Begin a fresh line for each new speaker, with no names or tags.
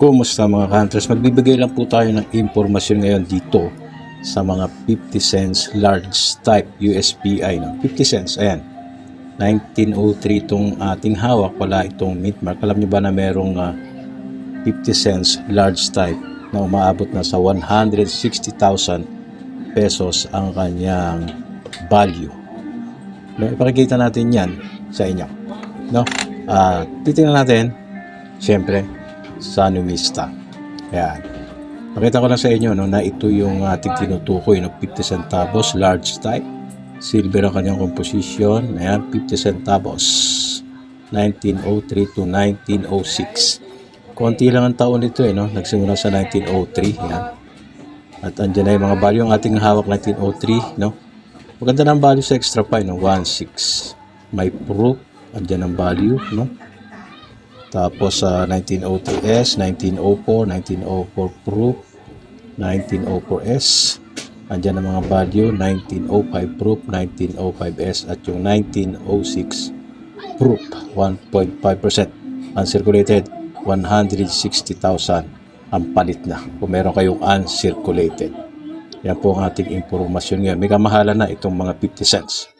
Kumusta mga hunters? Magbibigay lang po tayo ng impormasyon ngayon dito sa mga 50 cents large type USPI. No? 50 cents, ayan. 1903 itong ating hawak, wala itong mint mark. Alam niyo ba na merong ah, 50 cents large type na umaabot na sa 160,000 pesos ang kanyang value. No, ipakikita natin yan sa inyo. No? Ah, titingnan natin, siyempre, sa numista. Ayan. Pakita ko lang sa inyo no, na ito yung ating tinutukoy, no, 50 centavos, large type. Silver ang kanyang composition. Ayan, 50 centavos. 1903 to 1906. Konti lang ang taon nito eh, no? Nagsimula sa 1903. Ayan. At andyan na yung mga value. Ang ating hawak 1903, no? Maganda ng value sa extra pi, no? 1.6. May proof. Andyan ang value, no? Tapos sa 1903S, 1904, 1904 proof, 1904S. Andyan ang mga value, 1905 proof, 1905S at yung 1906 proof, 1.5%. Uncirculated, 160,000 ang palit na kung meron kayong uncirculated. Yan po ang ating impormasyon ngayon. May kamahalan na itong mga 50 cents.